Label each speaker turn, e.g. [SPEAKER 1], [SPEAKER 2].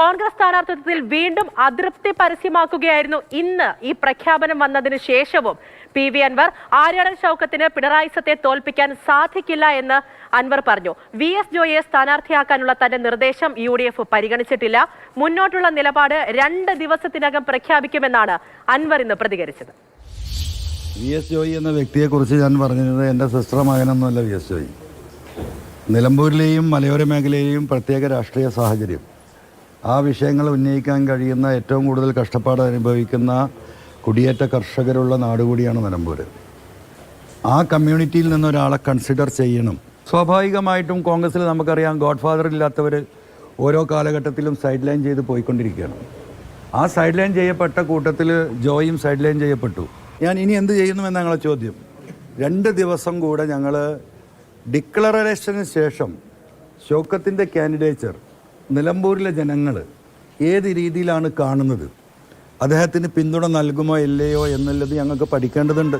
[SPEAKER 1] കോൺഗ്രസ് സ്ഥാനാർത്ഥിത്വത്തിൽ വീണ്ടും അതൃപ്തി പരസ്യമാക്കുകയായിരുന്നു. ഇന്ന് ഈ പ്രഖ്യാപനം വന്നതിന് ശേഷവും പി വി അൻവർ ആര്യാടൻ ഷൗക്കത്തിന് പിണറായി സത്തെ തോൽപ്പിക്കാൻ സാധിക്കില്ല എന്ന് അൻവർ പറഞ്ഞു. വി എസ് ജോയെ സ്ഥാനാർത്ഥിയാക്കാനുള്ള തന്റെ നിർദ്ദേശം യു ഡി എഫ് പരിഗണിച്ചിട്ടില്ല. മുന്നോട്ടുള്ള നിലപാട് രണ്ട് ദിവസത്തിനകം പ്രഖ്യാപിക്കുമെന്നാണ് അൻവർ ഇന്ന് പ്രതികരിച്ചത്.
[SPEAKER 2] വി എസ് ജോയി എന്ന വ്യക്തിയെക്കുറിച്ച് ഞാൻ പറഞ്ഞത് എന്റെ സിസ്റ്റർ മകനൊന്നുമല്ല വി എസ് ജോയി. നിലമ്പൂരിലെയും മലയോര മേഖലയിലെയും പ്രത്യേക രാഷ്ട്രീയ സാഹചര്യം. ആ വിഷയങ്ങൾ ഉന്നയിക്കാൻ കഴിയുന്ന ഏറ്റവും കൂടുതൽ കഷ്ടപ്പാട് അനുഭവിക്കുന്ന കുടിയേറ്റ കർഷകരുള്ള നാടുകൂടിയാണ് നിലമ്പൂർ ആ കമ്മ്യൂണിറ്റിയിൽ നിന്ന് ഒരാളെ കൺസിഡർ ചെയ്യണം. സ്വാഭാവികമായിട്ടും കോൺഗ്രസ്സിൽ നമുക്കറിയാം ഗോഡ് ഫാദർ ഇല്ലാത്തവർ ഓരോ കാലഘട്ടത്തിലും സൈഡ് ലൈൻ ചെയ്ത് പോയിക്കൊണ്ടിരിക്കുകയാണ്. ആ സൈഡ് ലൈൻ ചെയ്യപ്പെട്ട കൂട്ടത്തിൽ ജോയും സൈഡ് ലൈൻ ചെയ്യപ്പെട്ടു. ഞാൻ ഇനി എന്ത് ചെയ്യുന്നുവെന്ന് ഞങ്ങളെ ചോദ്യം. രണ്ട് ദിവസം കൂടെ ഞങ്ങൾ ഡിക്ലറേഷന് ശേഷം ശോക്കത്തിന്റെ കാൻഡിഡേച്ചർ നിലമ്പൂരിലെ ജനങ്ങൾ ഏത് രീതിയിലാണ് കാണുന്നത്? അദ്ദേഹത്തിന് പിന്തുണ നൽകുമോ ഇല്ലയോ എന്നുള്ളത് ഞങ്ങൾക്ക് പഠിക്കേണ്ടതുണ്ട്.